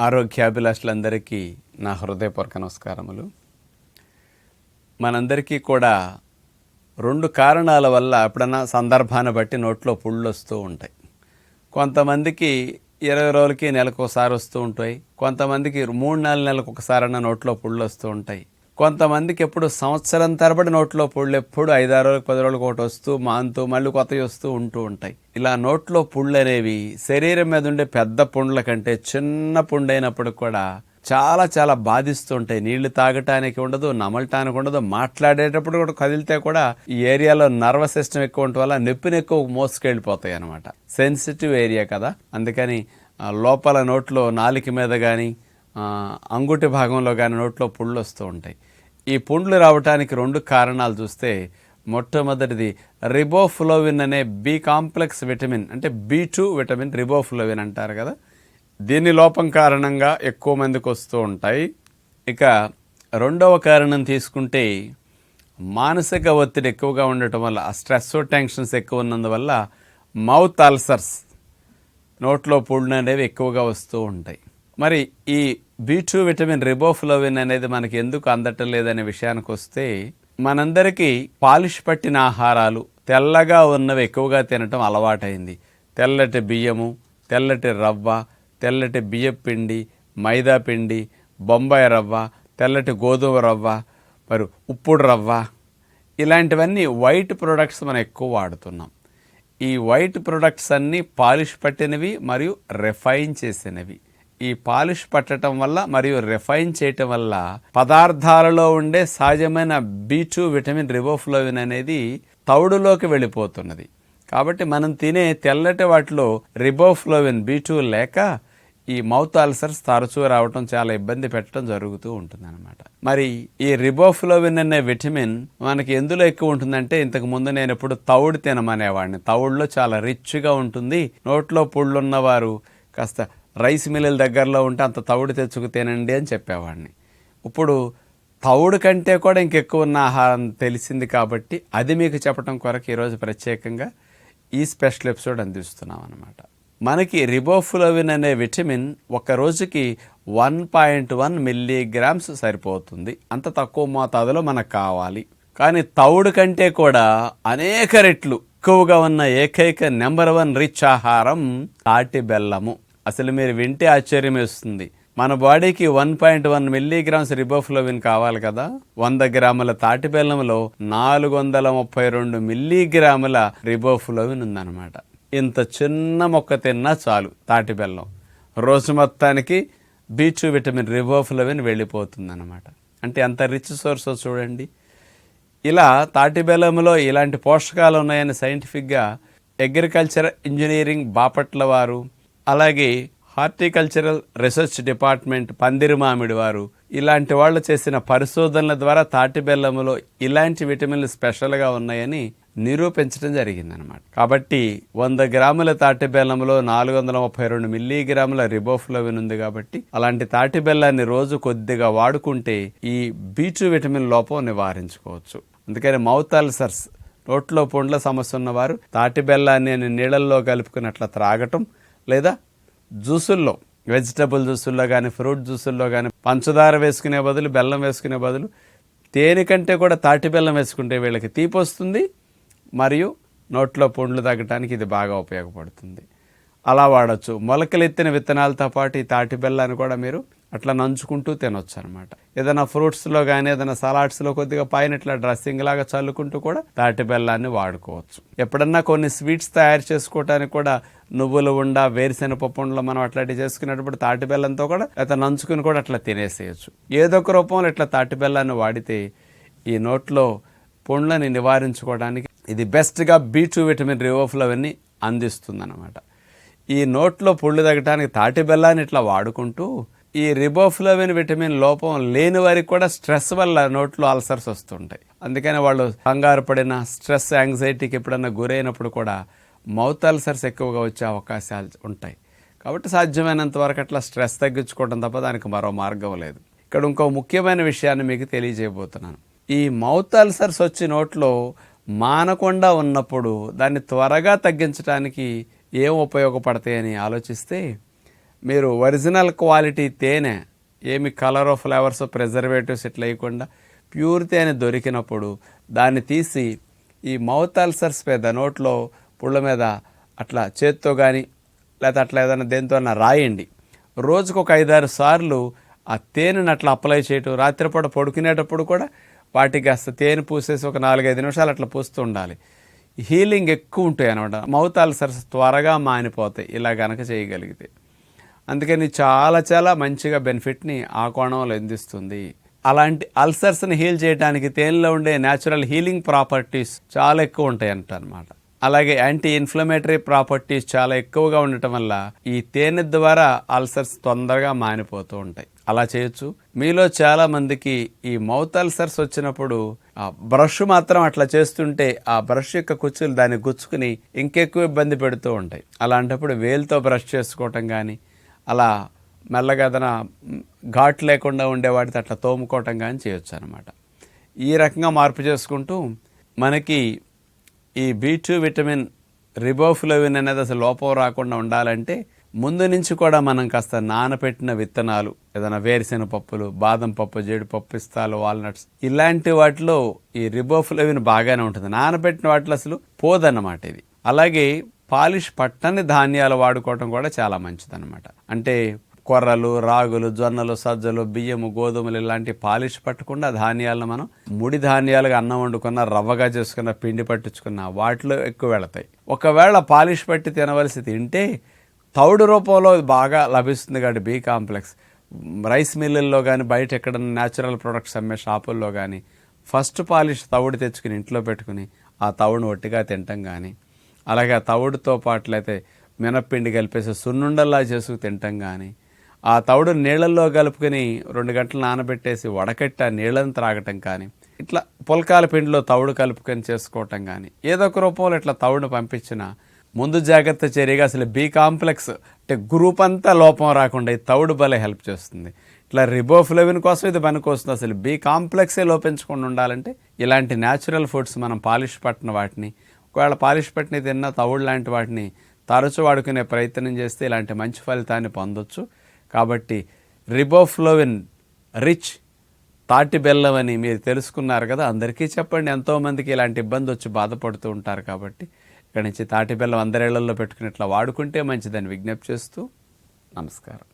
ఆరోగ్యాభిలాషులందరికీ నా హృదయపూర్వక నమస్కారములు. మనందరికీ కూడా రెండు కారణాల వల్ల ఎప్పుడన్నా సందర్భాన్ని బట్టి నోట్లో పుళ్ళు వస్తూ ఉంటాయి. కొంతమందికి ఇరవై రోజులకి నెలకు ఒకసారి వస్తూ ఉంటాయి. కొంతమందికి మూడు నాలుగు నెలలకు ఒకసారైనా నోట్లో పుళ్ళు వస్తూ ఉంటాయి. కొంతమందికి ఎప్పుడు సంవత్సరం తరబడి నోట్లో పుళ్ళు ఎప్పుడు ఐదారు రోజులకు పది రోజులకు ఒకటి వస్తూ మాంతూ మళ్ళీ కొత్తవి వస్తూ ఉంటూ ఉంటాయి. ఇలా నోట్లో పుళ్ళు అనేవి శరీరం మీద ఉండే పెద్ద పుండ్ల కంటే చిన్న పుండు అయినప్పుడు కూడా చాలా చాలా బాధిస్తూ ఉంటాయి. నీళ్ళు తాగటానికి ఉండదు నమలటానికి ఉండదు మాట్లాడేటప్పుడు కూడా కదిలితే కూడా ఈ ఏరియాలో నర్వస్ సిస్టమ్ ఎక్కువ ఉండటం వల్ల నొప్పిని ఎక్కువ మోసుకెళ్ళిపోతాయి అనమాట సెన్సిటివ్ ఏరియా కదా. అందుకని లోపల నోట్లో నాలిక మీద కానీ అంగుటి భాగంలో కానీ నోట్లో పుళ్ళు వస్తూ ఉంటాయి. ఈ పుండ్లు రావటానికి రెండు కారణాలు చూస్తే మొట్టమొదటిది రిబోఫ్లోవిన్ అనే బి కాంప్లెక్స్ విటమిన్ అంటే బి టూ విటమిన్ రిబోఫ్లోవిన్ అంటారు కదా. దీని లోపం కారణంగా ఎక్కువ మందికి వస్తూ ఉంటాయి. ఇక రెండవ కారణం తీసుకుంటే మానసిక ఒత్తిడి ఎక్కువగా ఉండటం వల్ల స్ట్రెస్ టెన్షన్స్ ఎక్కువ ఉన్నందువల్ల మౌత్ అల్సర్స్ నోట్లో పుళ్ళు అనేవి ఎక్కువగా వస్తూ ఉంటాయి. మరి ఈ బి టూ విటమిన్ రిబోఫ్లోవిన్ అనేది మనకి ఎందుకు అందటం లేదనే విషయానికి వస్తే మనందరికీ పాలిష్ పట్టిన ఆహారాలు తెల్లగా ఉన్నవి ఎక్కువగా తినటం అలవాటైంది. తెల్లటి బియ్యము తెల్లటి రవ్వ తెల్లటి బియ్యపు పిండి మైదా పిండి బొంబాయి రవ్వ తెల్లటి గోధుమ రవ్వ మరి ఉప్పుడు రవ్వ ఇలాంటివన్నీ వైట్ ప్రొడక్ట్స్ మనం ఎక్కువ వాడుతున్నాం. ఈ వైట్ ప్రొడక్ట్స్ అన్నీ పాలిష్ పట్టినవి మరియు రిఫైన్ చేసినవి. ఈ పాలిష్ పట్టడం వల్ల మరియు రిఫైన్ చేయటం వల్ల పదార్థాలలో ఉండే సహజమైన బీ టూ విటమిన్ రిబోఫ్లోవిన్ అనేది తౌడులోకి వెళ్ళిపోతున్నది. కాబట్టి మనం తినే తెల్లటి వాటిలో రిబోఫ్లోవిన్ బీ టూ లేక ఈ మౌత్ అల్సర్స్ తరచూ రావటం చాలా ఇబ్బంది పెట్టడం జరుగుతూ ఉంటుంది అనమాట మరి ఈ రిబోఫ్లోవిన్ అనే విటమిన్ మనకి ఎందులో ఎక్కువ ఉంటుందంటే ఇంతకు ముందు నేను ఎప్పుడు తౌడు తినమనేవాడిని. తౌడులో చాలా రిచ్గా ఉంటుంది. నోట్లో పుళ్ళున్నవారు కాస్త రైస్ మిల్లుల దగ్గరలో ఉంటే అంత తవుడు తెచ్చుకుతేనండి అని చెప్పేవాడిని. ఇప్పుడు తౌడు కంటే కూడా ఇంకెక్కువ ఉన్న ఆహారం తెలిసింది కాబట్టి అది మీకు చెప్పడం కొరకు ఈరోజు ప్రత్యేకంగా ఈ స్పెషల్ ఎపిసోడ్ అందిస్తున్నాం అనమాట మనకి రిబోఫ్లోవిన్ అనే విటమిన్ ఒక రోజుకి వన్ పాయింట్ వన్ మిల్లీగ్రామ్స్ సరిపోతుంది. అంత తక్కువ మోతాదులో మనకు కావాలి. కానీ తౌడు కంటే కూడా అనేక రెట్లు ఎక్కువగా ఉన్న ఏకైక నెంబర్ వన్ రిచ్ ఆహారం తాటి బెల్లము. అసలు మీరు వింటే ఆశ్చర్యం వేస్తుంది మన బాడీకి one point one milligrams riboflavin కావాలి కదా? వంద గ్రాముల తాటి బెల్లంలో నాలుగు వందల ముప్పై రెండు మిల్లీగ్రాముల రిబోఫ్లోవిన్ ఉందన్నమాట. ఇంత చిన్న మొక్క తిన్నా చాలు తాటి బెల్లం. రోజు మొత్తానికి బీచ్ విటమిన్ రిబోఫ్లోవిన్ వెళ్ళిపోతుందన్నమాట. అంటే ఎంత రిచ్ సోర్స్ చూడండి. ఇలా తాటి బెల్లంలో ఇలాంటి పోషకాలు ఉన్నాయని సైంటిఫిక్గా అగ్రికల్చర్ ఇంజనీరింగ్ బాపట్ల వారు అలాగే హార్టికల్చరల్ రీసెర్చ్ డిపార్ట్మెంట్ పందిరిమామిడి వారు ఇలాంటి వాళ్ళు చేసిన పరిశోధనల ద్వారా తాటి బెల్లములో ఇలాంటి విటమిన్లు స్పెషల్గా ఉన్నాయని నిరూపించడం జరిగిందనమాట కాబట్టి వంద గ్రాముల తాటి బెల్లంలో నాలుగు వందల ముప్పై రెండు మిల్లీగ్రాముల రిబోఫ్లోవిన్ ఉంది కాబట్టి అలాంటి తాటి బెల్లాన్ని రోజు కొద్దిగా వాడుకుంటే ఈ బీచు విటమిన్ లోపం నివారించుకోవచ్చు. అందుకని మౌత్ అల్సర్స్ నోట్లో పొండ్ల సమస్య ఉన్నవారు తాటి బెల్లాన్ని నీళ్ళల్లో కలుపుకున్నట్ల త్రాగటం లేదా జ్యూసుల్లో వెజిటబుల్ జ్యూసుల్లో కానీ ఫ్రూట్ జ్యూసుల్లో కానీ పంచదార వేసుకునే బదులు బెల్లం వేసుకునే బదులు తేనె కంటే కూడా తాటి బెల్లం వేసుకుంటే వీళ్ళకి తీపి వస్తుంది మరియు నోట్లో పుండ్లు తగ్గడానికి ఇది బాగా ఉపయోగపడుతుంది. అలా వాడచ్చు. మొలకలెత్తిన విత్తనాలతో పాటు ఈ తాటి బెల్లాన్ని కూడా మీరు అట్లా నంచుకుంటూ తినొచ్చు అనమాట ఏదైనా ఫ్రూట్స్లో కానీ ఏదైనా సలాడ్స్లో కొద్దిగా పైన ఇట్లా డ్రెస్సింగ్ లాగా చల్లుకుంటూ కూడా తాటి బెల్లాన్ని వాడుకోవచ్చు. ఎప్పుడన్నా కొన్ని స్వీట్స్ తయారు చేసుకోవడానికి కూడా నువ్వులు ఉండ వేరుశెనగపప్పు ఉండలు మనం అట్లాంటివి చేసుకునేటప్పుడు తాటి బెల్లంతో కూడా లేదా నంచుకుని కూడా అట్లా తినేసేయచ్చు. ఏదో ఒక రూపంలో ఇట్లా తాటి బెల్లాన్ని వాడితే ఈ నోట్లో పుండ్లని నివారించుకోవడానికి ఇది బెస్ట్గా బీ టూ విటమిన్ రివోఫ్లవన్నీ అందిస్తుంది అనమాట ఈ నోట్లో పుళ్ళు తగ్గడానికి తాటి బెల్లాన్ని ఇట్లా వాడుకుంటూ ఈ రిబోఫ్లోవిన్ విటమిన్ లోపం లేని వారికి కూడా స్ట్రెస్ వల్ల నోట్లో అల్సర్స్ వస్తుంటాయి. అందుకని వాళ్ళు కంగారు పడిన స్ట్రెస్ యాంగ్జైటీకి ఎప్పుడన్నా గురైనప్పుడు కూడా మౌత్ అల్సర్స్ ఎక్కువగా వచ్చే అవకాశాలు ఉంటాయి. కాబట్టి సాధ్యమైనంత వరకు అట్లా స్ట్రెస్ తగ్గించుకోవడం తప్ప దానికి మరో మార్గం లేదు. ఇక్కడ ఇంకో ముఖ్యమైన విషయాన్ని మీకు తెలియజేయబోతున్నాను. ఈ మౌత్ అల్సర్స్ వచ్చి నోట్లో మానకుండా ఉన్నప్పుడు దాన్ని త్వరగా తగ్గించడానికి ఏం ఉపయోగపడతాయని ఆలోచిస్తే మీరు ఒరిజినల్ క్వాలిటీ తేనె ఏమి కలర్ ఆఫ్ ఫ్లేవర్స్ ప్రిజర్వేటివ్స్ ఇట్లా వేయకుండా ప్యూర్ తేనె దొరికినప్పుడు దాన్ని తీసి ఈ మౌత్ అల్సర్స్ మీద నోట్లో పుళ్ళ మీద అట్లా చేత్తో కానీ లేకపోతే అట్లా ఏదైనా దేంతో రాయండి. రోజుకు ఒక ఐదారు సార్లు ఆ తేనెని అట్లా అప్లై చేయటం రాత్రిపూట పడుకునేటప్పుడు కూడా వాటికి కాస్త తేనె పూసేసి ఒక నాలుగైదు నిమిషాలు అట్లా పూస్తూ ఉండాలి. హీలింగ్ ఎక్కువ ఉంటాయి అనమాట మౌత్ అల్సర్స్ త్వరగా మానిపోతాయి. ఇలా గనక చేయగలిగితే. అందుకని చాలా చాలా మంచిగా బెనిఫిట్ని ఆ కోణంలో అందిస్తుంది. అలాంటి అల్సర్స్ని హీల్ చేయడానికి తేనెలో ఉండే న్యాచురల్ హీలింగ్ ప్రాపర్టీస్ చాలా ఎక్కువ ఉంటాయి అంట అనమాట అలాగే యాంటీ ఇన్ఫ్లమేటరీ ప్రాపర్టీస్ చాలా ఎక్కువగా ఉండటం వల్ల ఈ తేనె ద్వారా అల్సర్స్ తొందరగా మానిపోతూ ఉంటాయి. అలా చేయొచ్చు. మీలో చాలా మందికి ఈ మౌత్ అల్సర్స్ వచ్చినప్పుడు ఆ బ్రష్ మాత్రం అట్లా చేస్తుంటే ఆ బ్రష్ యొక్క కుచ్చులు దాన్ని గుచ్చుకుని ఇంకెక్కువ ఇబ్బంది పెడుతూ ఉంటాయి. అలాంటప్పుడు వేలుతో బ్రష్ చేసుకోవటం కానీ అలా మెల్లగా ఏదైనా ఘాట్ లేకుండా ఉండే వాటితో అట్లా తోముకోవటం కానీ చేయొచ్చు అనమాట ఈ రకంగా మార్పు చేసుకుంటూ మనకి ఈ బీ టూ విటమిన్ రిబోఫ్లోవిన్ అనేది అసలు లోపం రాకుండా ఉండాలంటే ముందు నుంచి కూడా మనం కాస్త నానపెట్టిన విత్తనాలు ఏదైనా వేరుశెనగ పప్పులు బాదం పప్పు జీడిపప్పు పిస్తాలు వాల్నట్స్ ఇలాంటి వాటిలో ఈ రిబోఫ్లోవిన్ బాగానే ఉంటుంది. నానబెట్టిన వాటిలో అసలు పోదన్నమాట ఇది అలాగే పాలిష్ పట్టని ధాన్యాలు వాడుకోవటం కూడా చాలా మంచిదన్నమాట. అంటే కొర్రలు రాగులు జొన్నలు సజ్జలు బియ్యము గోధుమలు ఇలాంటి పాలిష్ పట్టకుండా ధాన్యాలను మనం ముడి ధాన్యాలుగా అన్నం వండుకున్న రవ్వగా చేసుకున్న పిండి పట్టించుకున్న వాటిలో ఎక్కువ వెళతాయి. ఒకవేళ పాలిష్ పట్టి తినవలసి తింటే తౌడు రూపంలో బాగా లభిస్తుంది కాబట్టి బీ కాంప్లెక్స్. రైస్ మిల్లుల్లో కానీ బయట ఎక్కడన్నా న్యాచురల్ ప్రొడక్ట్స్ అమ్మే షాపుల్లో కానీ ఫస్ట్ పాలిష్ తవుడు తెచ్చుకుని ఇంట్లో పెట్టుకుని ఆ తవుడును ఒట్టిగా తినటం కానీ అలాగే ఆ తవుడుతో పాటులైతే మినప్పిండి కలిపేసి సున్నుండల్లా చేసుకు తినటం కానీ ఆ తవుడు నీళ్ళల్లో కలుపుకొని రెండు గంటలు నానబెట్టేసి వడకట్టి ఆ నీళ్ళని త్రాగటం కానీ ఇట్లా పుల్కాల పిండిలో తవుడు కలుపుకొని చేసుకోవటం కానీ ఏదో ఒక రూపంలో ఇట్లా తవుడును పంపించిన ముందు జాగ్రత్త చర్యగా అసలు బీ కాంప్లెక్స్ అంటే గ్రూప్ అంతా లోపం రాకుండా ఈ తౌడు భలే హెల్ప్ చేస్తుంది. ఇట్లా రిబోఫ్లవిన్ కోసం ఇది పనికొస్తుంది. అసలు బీ కాంప్లెక్సే లోపించకుండా ఉండాలంటే ఇలాంటి న్యాచురల్ ఫుడ్స్ మనం పాలిష్ పట్టిన వాటిని ఒకవేళ పాలిష్ పట్టిన తిన్న తవుడు లాంటి వాటిని తరచు వాడుకునే ప్రయత్నం చేస్తే ఇలాంటి మంచి ఫలితాన్ని పొందొచ్చు. కాబట్టి రిబోఫ్లోవిన్ రిచ్ తాటి బెల్లం అని మీరు తెలుసుకున్నారు కదా అందరికీ చెప్పండి. ఎంతోమందికి ఇలాంటి ఇబ్బంది వచ్చి బాధపడుతూ ఉంటారు కాబట్టి ఇక్కడి నుంచి తాటి బెల్లం అందరేళ్ళలో పెట్టుకుని ఇట్లా వాడుకుంటే మంచిదని విజ్ఞప్తి చేస్తూ నమస్కారం.